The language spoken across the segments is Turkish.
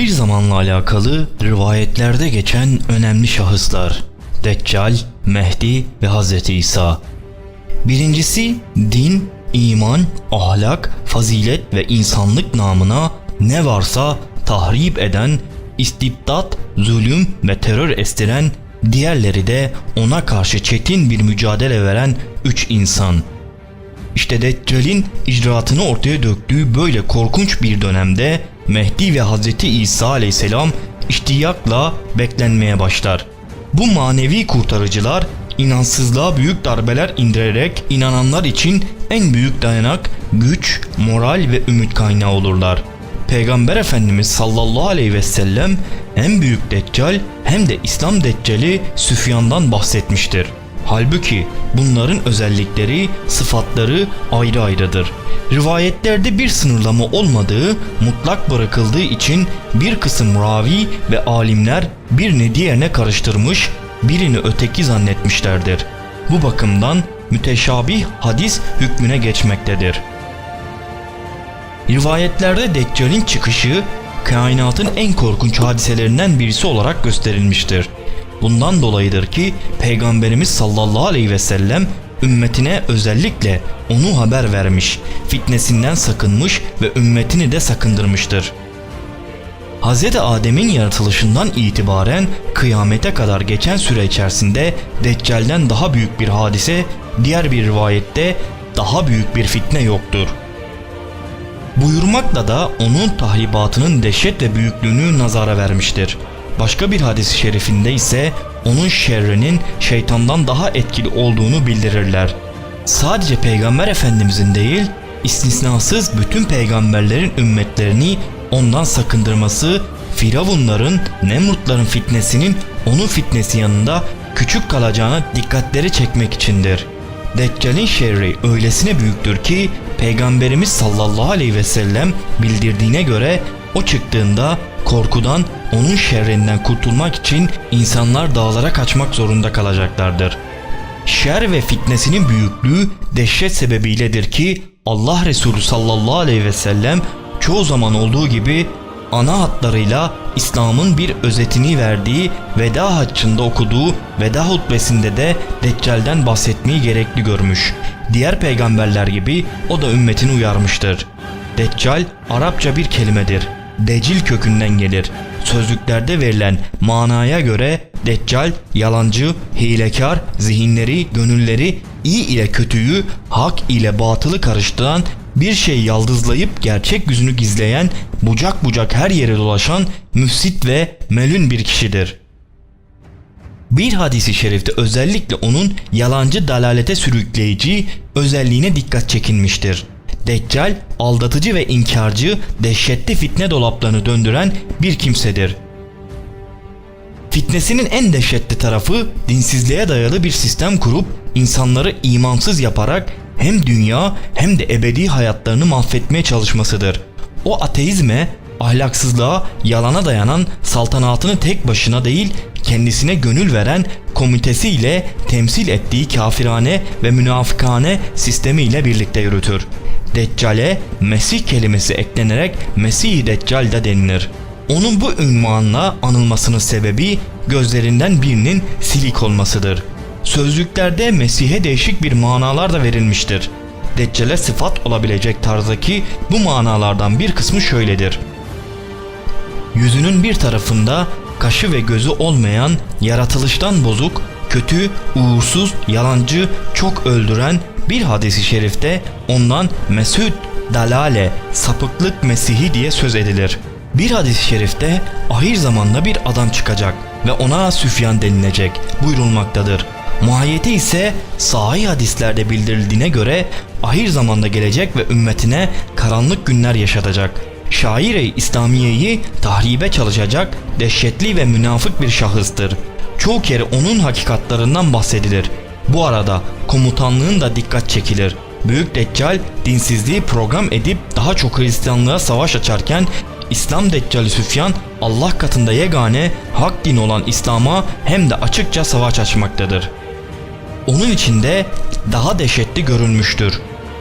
Ahir zamanla alakalı rivayetlerde geçen önemli şahıslar Deccal, Mehdi ve Hz. İsa. Birincisi din, iman, ahlak, fazilet ve insanlık namına ne varsa tahrip eden, istibdat, zulüm ve terör estiren, diğerleri de ona karşı çetin bir mücadele veren üç insan. İşte Deccal'in icraatını ortaya döktüğü böyle korkunç bir dönemde Mehdi ve Hz. İsa aleyhisselam iştiyakla beklenmeye başlar. Bu manevi kurtarıcılar inansızlığa büyük darbeler indirerek inananlar için en büyük dayanak, güç, moral ve ümit kaynağı olurlar. Peygamber Efendimiz sallallahu aleyhi ve sellem hem büyük deccal hem de İslam deccali Süfyan'dan bahsetmiştir. Halbuki bunların özellikleri, sıfatları ayrı ayrıdır. Rivayetlerde bir sınırlama olmadığı, mutlak bırakıldığı için bir kısım ravi ve alimler birini diğerine karıştırmış, birini öteki zannetmişlerdir. Bu bakımdan müteşabih hadis hükmüne geçmektedir. Rivayetlerde Deccal'in çıkışı kainatın en korkunç hadiselerinden birisi olarak gösterilmiştir. Bundan dolayıdır ki Peygamberimiz sallallahu aleyhi ve sellem ümmetine özellikle onu haber vermiş, fitnesinden sakınmış ve ümmetini de sakındırmıştır. Hz. Adem'in yaratılışından itibaren kıyamete kadar geçen süre içerisinde Deccal'den daha büyük bir hadise, diğer bir rivayette daha büyük bir fitne yoktur. Buyurmakla da onun tahribatının dehşet ve büyüklüğünü nazara vermiştir. Başka bir hadis-i şerifinde ise onun şerrinin şeytandan daha etkili olduğunu bildirirler. Sadece Peygamber Efendimizin değil, istisnasız bütün peygamberlerin ümmetlerini ondan sakındırması, Firavunların, Nemrutların fitnesinin onun fitnesi yanında küçük kalacağına dikkatleri çekmek içindir. Deccal'in şerri öylesine büyüktür ki Peygamberimiz sallallahu aleyhi ve sellem bildirdiğine göre o çıktığında korkudan onun şerrinden kurtulmak için insanlar dağlara kaçmak zorunda kalacaklardır. Şer ve fitnesinin büyüklüğü dehşet sebebiyledir ki Allah Resulü sallallahu aleyhi ve sellem çoğu zaman olduğu gibi ana hatlarıyla İslam'ın bir özetini verdiği veda haccında okuduğu veda hutbesinde de Deccal'den bahsetmeyi gerekli görmüş. Diğer peygamberler gibi o da ümmetini uyarmıştır. Deccal Arapça bir kelimedir. Decil kökünden gelir. Sözlüklerde verilen manaya göre Deccal yalancı, hilekar, zihinleri, gönülleri iyi ile kötüyü, hak ile batılı karıştıran bir şey yaldızlayıp gerçek yüzünü gizleyen, bucak bucak her yere dolaşan müfsit ve melün bir kişidir. Bir hadisi şerifte özellikle onun yalancı dalalete sürükleyici özelliğine dikkat çekinmiştir. Deccal, aldatıcı ve inkarcı, dehşetli fitne dolaplarını döndüren bir kimsedir. Fitnesinin en dehşetli tarafı dinsizliğe dayalı bir sistem kurup insanları imansız yaparak hem dünya hem de ebedi hayatlarını mahvetmeye çalışmasıdır. O ateizme, ahlaksızlığa, yalana dayanan saltanatını tek başına değil kendisine gönül veren komitesiyle temsil ettiği kafirane ve münafıkane sistemiyle birlikte yürütür. Deccale Mesih kelimesi eklenerek Mesih-i Deccal de denilir. Onun bu ünvanla anılmasının sebebi gözlerinden birinin silik olmasıdır. Sözlüklerde Mesih'e değişik bir manalar da verilmiştir. Deccale sıfat olabilecek tarzdaki bu manalardan bir kısmı şöyledir. Yüzünün bir tarafında kaşı ve gözü olmayan, yaratılıştan bozuk, kötü, uğursuz, yalancı, çok öldüren bir hadisi şerifte ondan Mesud, dalale, sapıklık Mesihi diye söz edilir. Bir hadis-i şerifte ahir zamanda bir adam çıkacak ve ona Süfyan denilecek buyurulmaktadır. Muhayyeti ise sahih hadislerde bildirildiğine göre ahir zamanda gelecek ve ümmetine karanlık günler yaşatacak. Şair-i İslamiye'yi tahribe çalışacak dehşetli ve münafık bir şahıstır. Çoğu kere onun hakikatlarından bahsedilir. Bu arada komutanlığın da dikkat çekilir. Büyük Deccal dinsizliği program edip daha çok Hristiyanlığa savaş açarken İslam Deccali Süfyan Allah katında yegane hak din olan İslam'a hem de açıkça savaş açmaktadır. Onun içinde daha dehşetli görünmüştür.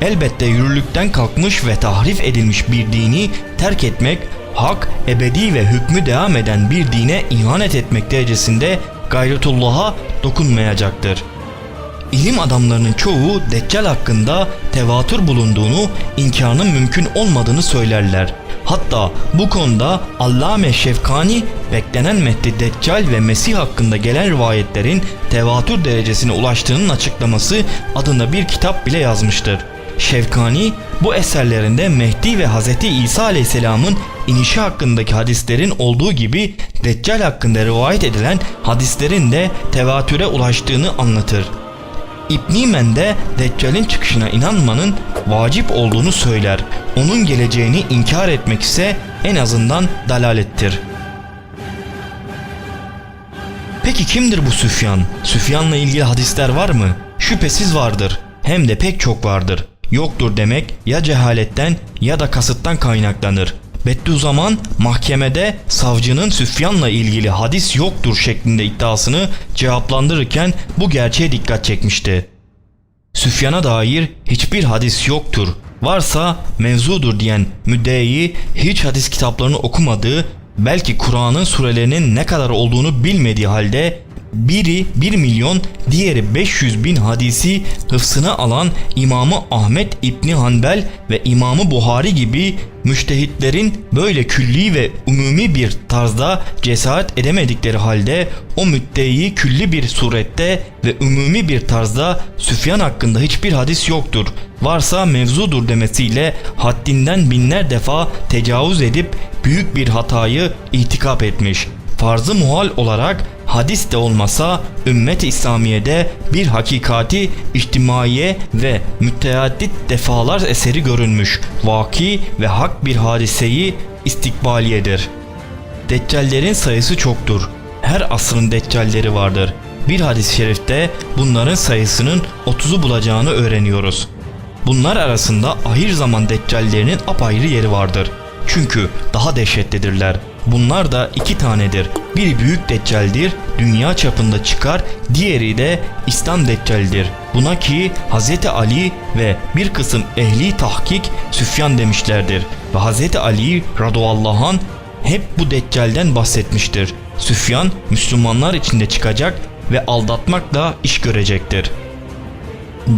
Elbette yürürlükten kalkmış ve tahrif edilmiş bir dini terk etmek hak, ebedi ve hükmü devam eden bir dine ihanet etmek derecesinde gayretullah'a dokunmayacaktır. İlim adamlarının çoğu Deccal hakkında tevatür bulunduğunu, inkarının mümkün olmadığını söylerler. Hatta bu konuda Allame Şefkani beklenen Mehdi Deccal ve Mesih hakkında gelen rivayetlerin tevatür derecesine ulaştığının açıklaması adında bir kitap bile yazmıştır. Şevkani bu eserlerinde Mehdi ve Hz. İsa Aleyhisselam'ın inişi hakkındaki hadislerin olduğu gibi Deccal hakkında rivayet edilen hadislerin de tevatüre ulaştığını anlatır. İbn Men de Deccal'in çıkışına inanmanın vacip olduğunu söyler. Onun geleceğini inkar etmek ise en azından dalalettir. Peki kimdir bu Süfyan? Süfyan'la ilgili hadisler var mı? Şüphesiz vardır. Hem de pek çok vardır. Yoktur demek ya cehaletten ya da kasıttan kaynaklanır. Bediüzzaman mahkemede savcının Süfyan'la ilgili hadis yoktur şeklinde iddiasını cevaplandırırken bu gerçeğe dikkat çekmişti. Süfyan'a dair hiçbir hadis yoktur. Varsa mevzudur diyen müddeyi hiç hadis kitaplarını okumadığı, belki Kur'an'ın surelerinin ne kadar olduğunu bilmediği halde biri 1 milyon, diğeri 500 bin hadisi hıfsına alan İmamı Ahmet İbni Hanbel ve İmamı Buhari gibi müştehitlerin böyle külli ve umumi bir tarzda cesaret edemedikleri halde o müddeyi külli bir surette ve umumi bir tarzda Süfyan hakkında hiçbir hadis yoktur. Varsa mevzudur demesiyle haddinden binler defa tecavüz edip büyük bir hatayı itikap etmiş. Farzı muhal olarak hadis de olmasa ümmet-i İslamiye'de bir hakikati içtimaiye ve müteaddit defalar eseri görünmüş vaki ve hak bir hadiseyi istikbaliyedir. Deccallerin sayısı çoktur. Her asrın deccalleri vardır. Bir hadis-i şerifte bunların sayısının 30'u bulacağını öğreniyoruz. Bunlar arasında ahir zaman deccallerinin apayrı yeri vardır. Çünkü daha dehşetlidirler. Bunlar da iki tanedir. Biri büyük deccaldir, dünya çapında çıkar, diğeri de İslam deccaldir. Buna ki Hz. Ali ve bir kısım ehli tahkik Süfyan demişlerdir. Ve Hz. Ali radıyallahu anh hep bu deccalden bahsetmiştir. Süfyan Müslümanlar içinde çıkacak ve aldatmakla iş görecektir.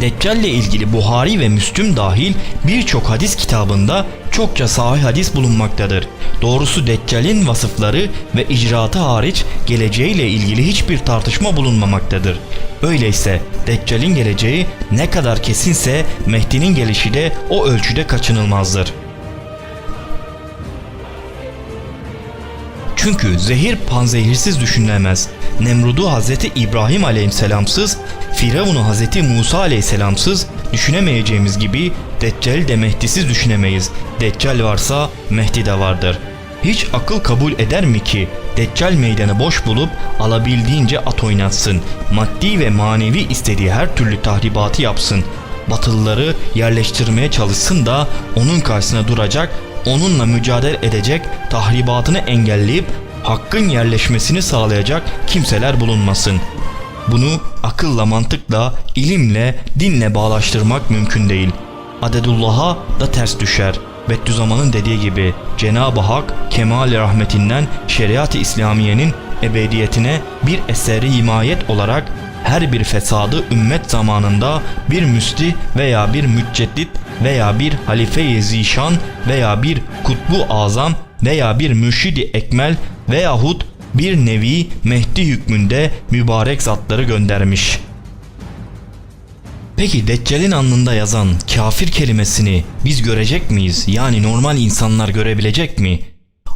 Deccal ile ilgili Buhari ve Müslüm dahil birçok hadis kitabında çokça sahih hadis bulunmaktadır. Doğrusu Deccal'in vasıfları ve icraatı hariç geleceğiyle ilgili hiçbir tartışma bulunmamaktadır. Öyleyse Deccal'in geleceği ne kadar kesinse Mehdi'nin gelişi de o ölçüde kaçınılmazdır. Çünkü zehir panzehirsiz düşünülemez. Nemrud'u Hz. İbrahim aleyhisselamsız, Firavun'u Hz. Musa aleyhisselamsız düşünemeyeceğimiz gibi Deccal'i de Mehdi'siz düşünemeyiz. Deccal varsa Mehdi de vardır. Hiç akıl kabul eder mi ki Deccal meydanı boş bulup alabildiğince at oynatsın. Maddi ve manevi istediği her türlü tahribatı yapsın. Batılıları yerleştirmeye çalışsın da onun karşısına duracak onunla mücadele edecek, tahribatını engelleyip hakkın yerleşmesini sağlayacak kimseler bulunmasın. Bunu akılla, mantıkla, ilimle, dinle bağlaştırmak mümkün değil. Adedullah'a da ters düşer. Bediüzzaman'ın dediği gibi Cenab-ı Hak kemal rahmetinden şeriat-ı İslamiye'nin ebediyetine bir eseri himayet olarak her bir fesadı ümmet zamanında bir müsti veya bir mücceddit veya bir halife-i zişan veya bir kutbu azam veya bir mürşidi ekmel veyahut bir nevi Mehdi hükmünde mübarek zatları göndermiş. Peki Deccal'in alnında yazan kafir kelimesini biz görecek miyiz? Yani normal insanlar görebilecek mi?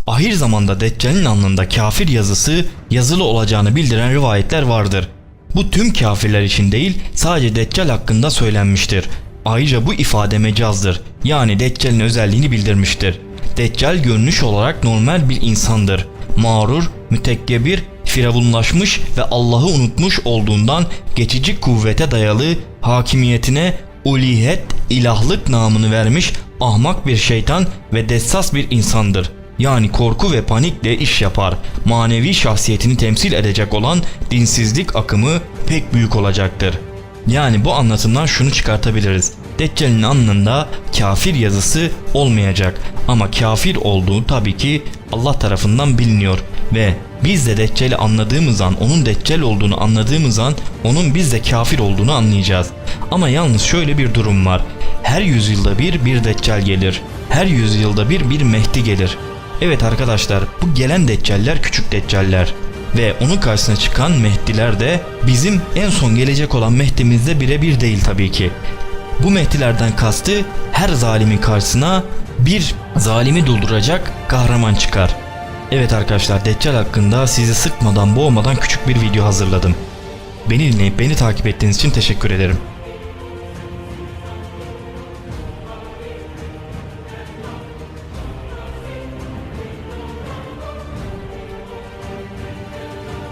Ahir zamanda Deccal'in alnında kafir yazısı yazılı olacağını bildiren rivayetler vardır. Bu tüm kafirler için değil sadece Deccal hakkında söylenmiştir. Ayrıca bu ifade mecazdır. Yani Deccal'in özelliğini bildirmiştir. Deccal görünüş olarak normal bir insandır. Mağrur, mütekkebir, firavunlaşmış ve Allah'ı unutmuş olduğundan geçici kuvvete dayalı hakimiyetine uliyet, ilahlık namını vermiş ahmak bir şeytan ve dessas bir insandır. Yani korku ve panikle iş yapar. Manevi şahsiyetini temsil edecek olan dinsizlik akımı pek büyük olacaktır. Yani bu anlatımdan şunu çıkartabiliriz. Deccal'in alnında kafir yazısı olmayacak. Ama kafir olduğu tabii ki Allah tarafından biliniyor. Ve biz de Deccal'i anladığımız an, onun Deccal olduğunu anladığımız an onun biz de kafir olduğunu anlayacağız. Ama yalnız şöyle bir durum var. Her yüzyılda bir bir Deccal gelir. Her yüzyılda bir bir Mehdi gelir. Evet arkadaşlar bu gelen Deccaller küçük Deccaller. Ve onun karşısına çıkan Mehdiler de bizim en son gelecek olan Mehdi'mizle birebir değil tabii ki. Bu Mehdilerden kastı her zalimin karşısına bir zalimi dolduracak kahraman çıkar. Evet arkadaşlar Deccal hakkında sizi sıkmadan boğmadan küçük bir video hazırladım. Beni dinleyip beni takip ettiğiniz için teşekkür ederim.